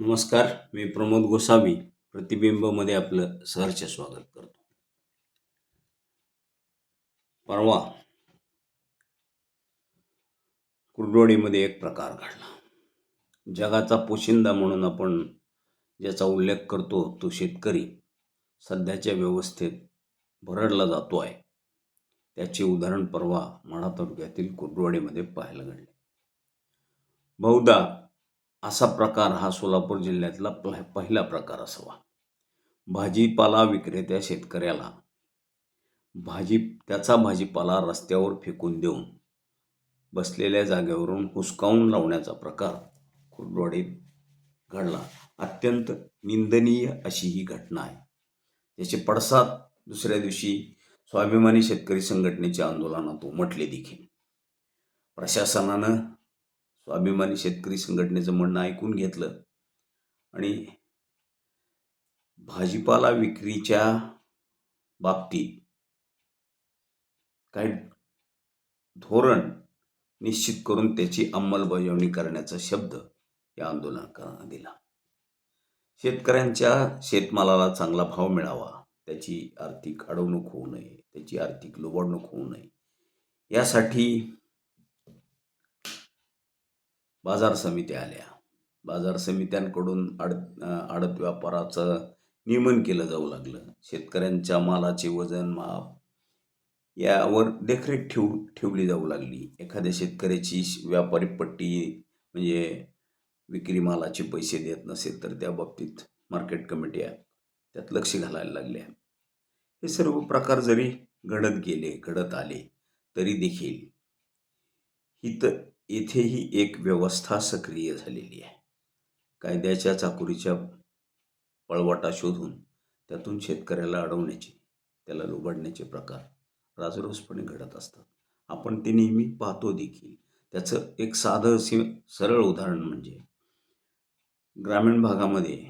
नमस्कार मी प्रमोद गोसावी प्रतिबिंबमध्ये आपलं सहर्ष स्वागत करतो. परवा कुर्डवाडीमध्ये एक प्रकार घडला. जगाचा पोशिंदा म्हणून आपण ज्याचा उल्लेख करतो तो शेतकरी सध्याच्या व्यवस्थेत भरडला जातो आहे. त्याचे उदाहरण परवा माढा तालुक्यातील कुर्डवाडीमध्ये पाहायला घडले. बहुधा असा प्रकार हा सोलापूर जिल्ह्यातला पहिला प्रकार असावा. भाजीपाला विक्रेत्या शेतकऱ्याला. भाजी त्याचा भाजीपाला रस्त्यावर फेकून देऊन बसलेल्या जागेवरून हुसकावून लावण्याचा प्रकार खुडवाडीत घडला. अत्यंत निंदनीय अशी ही घटना आहे. याचे पडसाद दुसऱ्या दिवशी स्वाभिमानी शेतकरी संघटनेच्या आंदोलनात उमटले देखील. प्रशासनानं स्वाभिमानी शेतकरी संघटनेचं म्हणणं ऐकून घेतलं. आणि भाजीपाला विक्रीच्या बाबतीत काही धोरण निश्चित करून त्याची अंमलबजावणी करण्याचा शब्द या आंदोलकांना दिला. शेतकऱ्यांच्या शेतमालाला चांगला भाव मिळावा त्याची आर्थिक अडवणूक होऊ नये त्याची आर्थिक लुबाडणूक होऊ नये यासाठी बाजार समित्या आल्या. बाजार समित्यांकडून आड आडत व्यापाराचं नियमन केलं जाऊ लागलं. शेतकऱ्यांच्या मालाचे वजन माप यावर देखरेख ठेवू ठेवली जाऊ लागली. एखाद्या शेतकऱ्याची व्यापारी पट्टी म्हणजे विक्री मालाचे पैसे देत नसेल तर त्या बाबतीत मार्केट कमिट्या त्यात लक्ष घालायला लागल्या. हे सर्व प्रकार जरी घडत गेले घडत आले तरी देखील ही तर इथेही एक व्यवस्था सक्रिय झालेली आहे. कायद्याच्या चाकुरीच्या पळवाटा शोधून त्यातून शेतकऱ्याला अडवण्याचे त्याला लुबाडण्याचे प्रकार राजरोसपणे घडत असतात. आपण ते नेहमी पाहतो देखील. त्याचं एक साधं असे सरळ उदाहरण म्हणजे ग्रामीण भागामध्ये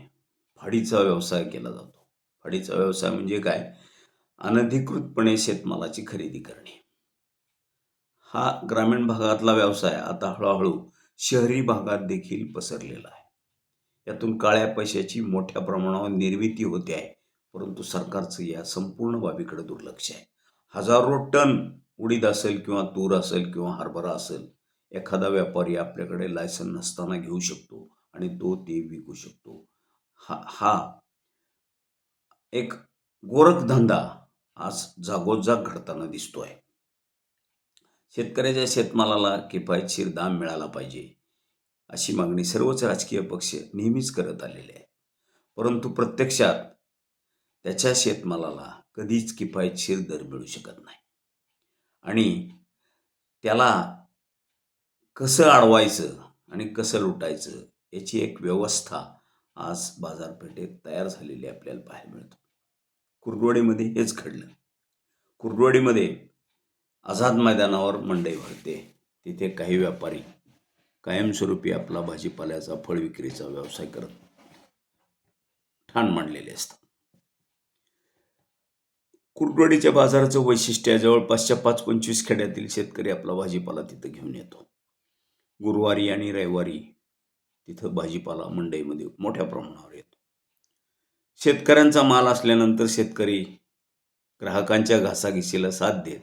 फाडीचा व्यवसाय केला जातो. फाडीचा व्यवसाय म्हणजे काय? अनधिकृतपणे शेतमालाची खरेदी करणे. हा ग्रामीण भागातला व्यवसाय आता हळूहळू शहरी भागात देखील पसरलेला आहे. यातून काळ्या पैशाची मोठ्या प्रमाणावर निर्मिती होते आहे परंतु सरकारचं या संपूर्ण बाबीकडे दुर्लक्ष आहे. हजारो टन उडीद असेल किंवा तूर असेल किंवा हरभरा असेल एखादा व्यापारी आपल्याकडे लायसन नसताना घेऊ शकतो आणि तो ते विकू शकतो. हा हा एक गोरखधंदा आज जागोजाग घडताना दिसतो आहे शेतकऱ्याच्या शेतमालाला किफायतशीर दाम मिळाला पाहिजे अशी मागणी सर्वच राजकीय पक्ष नेहमीच करत आलेले आहेत. परंतु प्रत्यक्षात त्याच्या शेतमालाला कधीच किफायतशीर दर मिळू शकत नाही. आणि त्याला कसं अडवायचं आणि कसं लुटायचं याची एक व्यवस्था आज बाजारपेठेत तयार झालेली आपल्याला पाहायला मिळतो. कुर्डवाडीमध्ये हेच घडलं. कुर्डवाडीमध्ये आझाद मैदानावर मंडई भरते. तिथे काही व्यापारी कायमस्वरूपी आपला भाजीपाल्याचा फळ विक्रीचा व्यवसाय करत ठाण मांडलेले असतात. कुरडवाडीच्या बाजाराचं वैशिष्ट्य जवळपासच्या पाच पंचवीस खेड्यातील शेतकरी आपला भाजीपाला तिथं घेऊन येतो. गुरुवारी आणि रविवारी तिथं भाजीपाला मंडईमध्ये मोठ्या प्रमाणावर येतो. शेतकऱ्यांचा माल असल्यानंतर शेतकरी ग्राहकांच्या घासाघिशीला साथ देत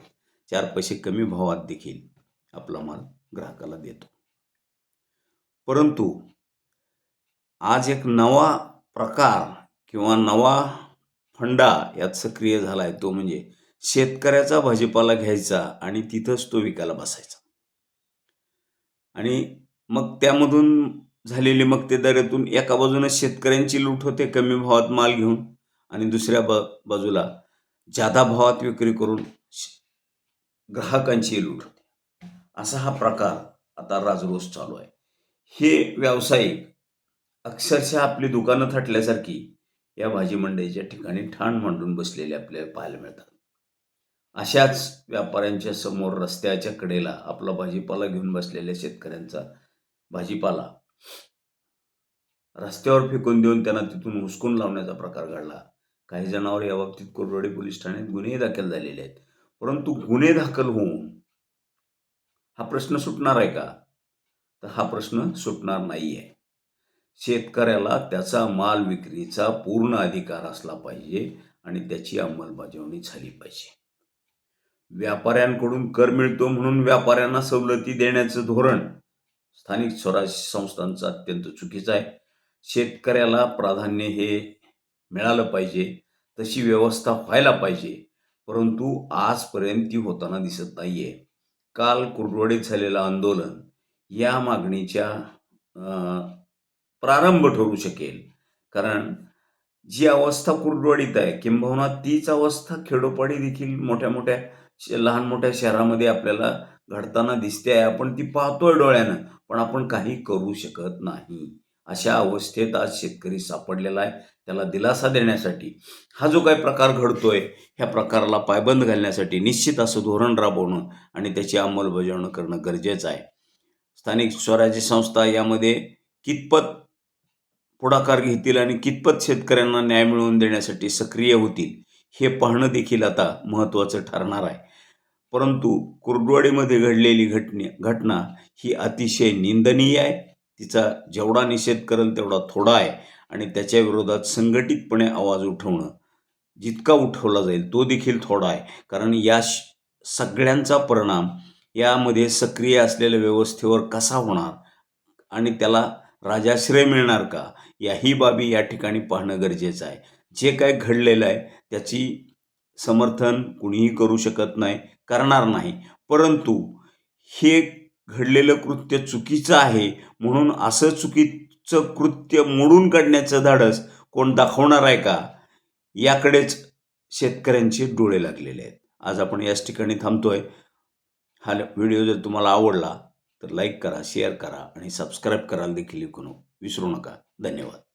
चार पैसे कमी भावात देखील आपला माल ग्राहकाला देतो. परंतु आज एक नवा प्रकार किंवा नवा फंडा यात सक्रिय झाला आहे तो म्हणजे शेतकऱ्याचा भाजीपाला घ्यायचा आणि तिथंच तो विकायला बसायचा. आणि मग त्यामधून झालेली मक्तेदारीतून एका बाजूने शेतकऱ्यांची लूट होते कमी भावात माल घेऊन आणि दुसऱ्या बा बाजूला जादा भावात विक्री करून ग्राहकांची लूट होते. असा हा प्रकार आता राजरोस चालू आहे. हे व्यावसायिक अक्षरशः आपली दुकानं थाटल्यासारखी या भाजी मंडईच्या ठिकाणी ठाण मांडून बसलेले आपल्याला पाहायला मिळतात. अशाच व्यापाऱ्यांच्या समोर रस्त्याच्या कडेला आपला भाजीपाला घेऊन बसलेल्या शेतकऱ्यांचा भाजीपाला रस्त्यावर फेकून देऊन त्यांना तिथून हुसकून लावण्याचा प्रकार घडला. काही जणांवर याबाबतीत कोरडवाडी पोलीस ठाण्यात गुन्हे दाखल झालेले आहेत. परंतु गुन्हे दाखल होऊन हा प्रश्न सुटणार आहे का? तर हा प्रश्न सुटणार नाही आहे शेतकऱ्याला त्याचा माल विक्रीचा पूर्ण अधिकार असला पाहिजे आणि त्याची अंमलबजावणी झाली पाहिजे. व्यापाऱ्यांकडून कर मिळतो म्हणून व्यापाऱ्यांना सवलती देण्याचं धोरण स्थानिक स्वराज्य संस्थांचं अत्यंत चुकीचं आहे. शेतकऱ्याला प्राधान्य हे मिळालं पाहिजे तशी व्यवस्था व्हायला पाहिजे. परंतु आजपर्यंत ती होताना दिसत नाही आहे काल कुर्डवाडीत झालेलं आंदोलन या मागणीच्या प्रारंभ ठरू शकेल. कारण जी अवस्था कुर्डवाडीत आहे किंबहुना तीच अवस्था खेडोपाडी देखील मोठ्या मोठ्या श- लहान मोठ्या शहरामध्ये आपल्याला घडताना दिसते आहे. आपण ती पाहतोय डोळ्यानं पण आपण काही करू शकत नाही. अशा अवस्थेत आज शेतकरी सापडलेला आहे. त्याला दिलासा देण्यासाठी हा जो काही प्रकार घडतोय ह्या प्रकाराला पायबंद घालण्यासाठी निश्चित असं धोरण राबवणं आणि त्याची अंमलबजावणी करणं गरजेचं आहे. स्थानिक स्वराज्य संस्था यामध्ये कितपत पुढाकार घेतील आणि कितपत शेतकऱ्यांना न्याय मिळवून देण्यासाठी सक्रिय होतील हे पाहणं देखील आता महत्त्वाचं ठरणार आहे. परंतु कुर्डवाडीमध्ये घडलेली घटने घटना ही अतिशय निंदनीय आहे. तिचा जेवढा निषेध करेल तेवढा थोडा आहे. आणि त्याच्या विरोधात संघटितपणे आवाज उठवणं जितका उठवला जाईल तो देखील थोडा आहे. कारण या सगळ्यांचा परिणाम यामध्ये सक्रिय असलेल्या व्यवस्थेवर कसा होणार? आणि त्याला राजाश्रय मिळणार का? याही बाबी या ठिकाणी पाहणं गरजेचं आहे. जे काय घडलेलं आहे त्याची समर्थन कुणीही करू शकत नाही करणार नाही. परंतु हे घडलेलं कृत्य चुकीचं आहे म्हणून असं चुकीचं कृत्य मोडून काढण्याचं धाडस कोण दाखवणार आहे का? याकडेच शेतकऱ्यांचे डोळे लागलेले आहेत. आज आपण याच ठिकाणी थांबतोय. हा व्हिडिओ जर तुम्हाला आवडला तर लाईक करा शेअर करा आणि सबस्क्राईब करायला देखील विकू विसरू नका. धन्यवाद.